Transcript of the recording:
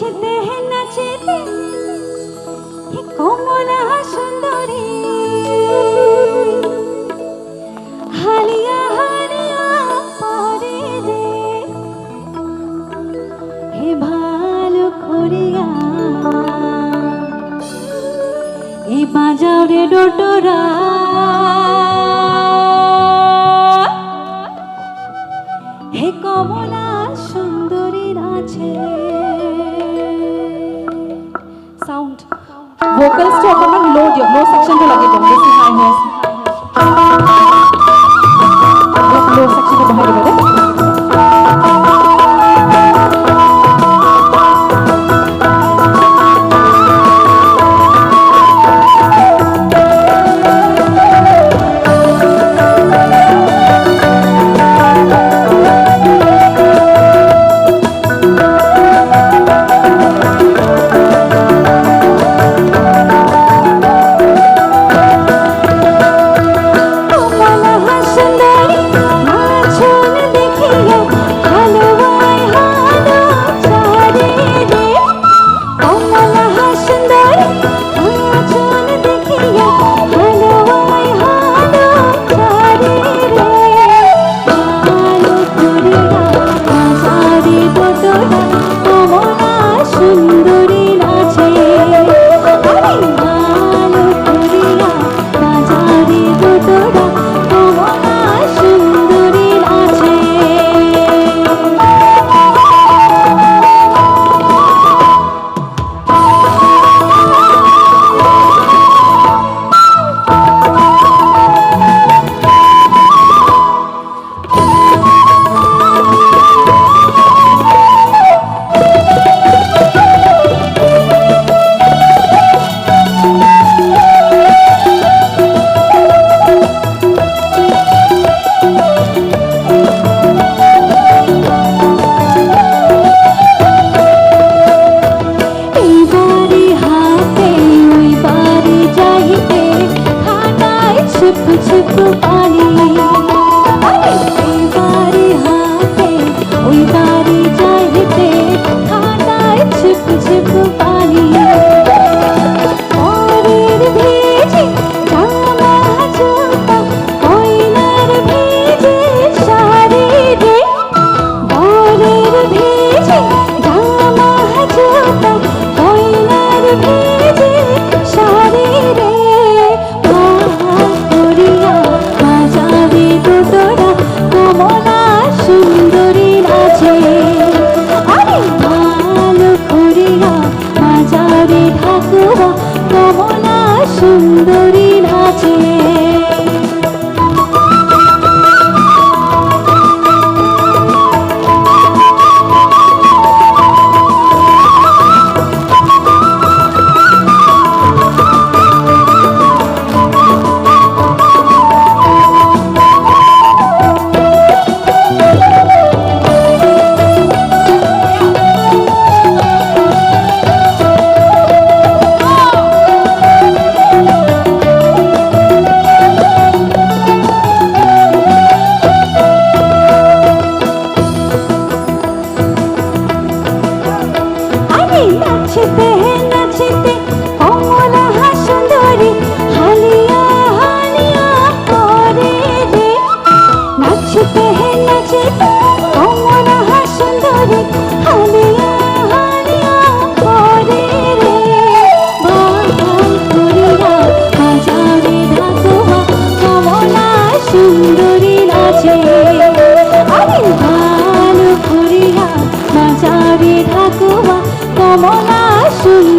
নাচতে নাচতে হে কমলা সুন্দরী হালিয়া হালিয়া পরে রে হে ভালো করিয়া এই বাজাও ডোটরা হে কমলা সুন্দরী vocals to come and load your low section to lagi dong. This is high noise. Low section to bahagi. you. মুছতে না কমলা সুন্দর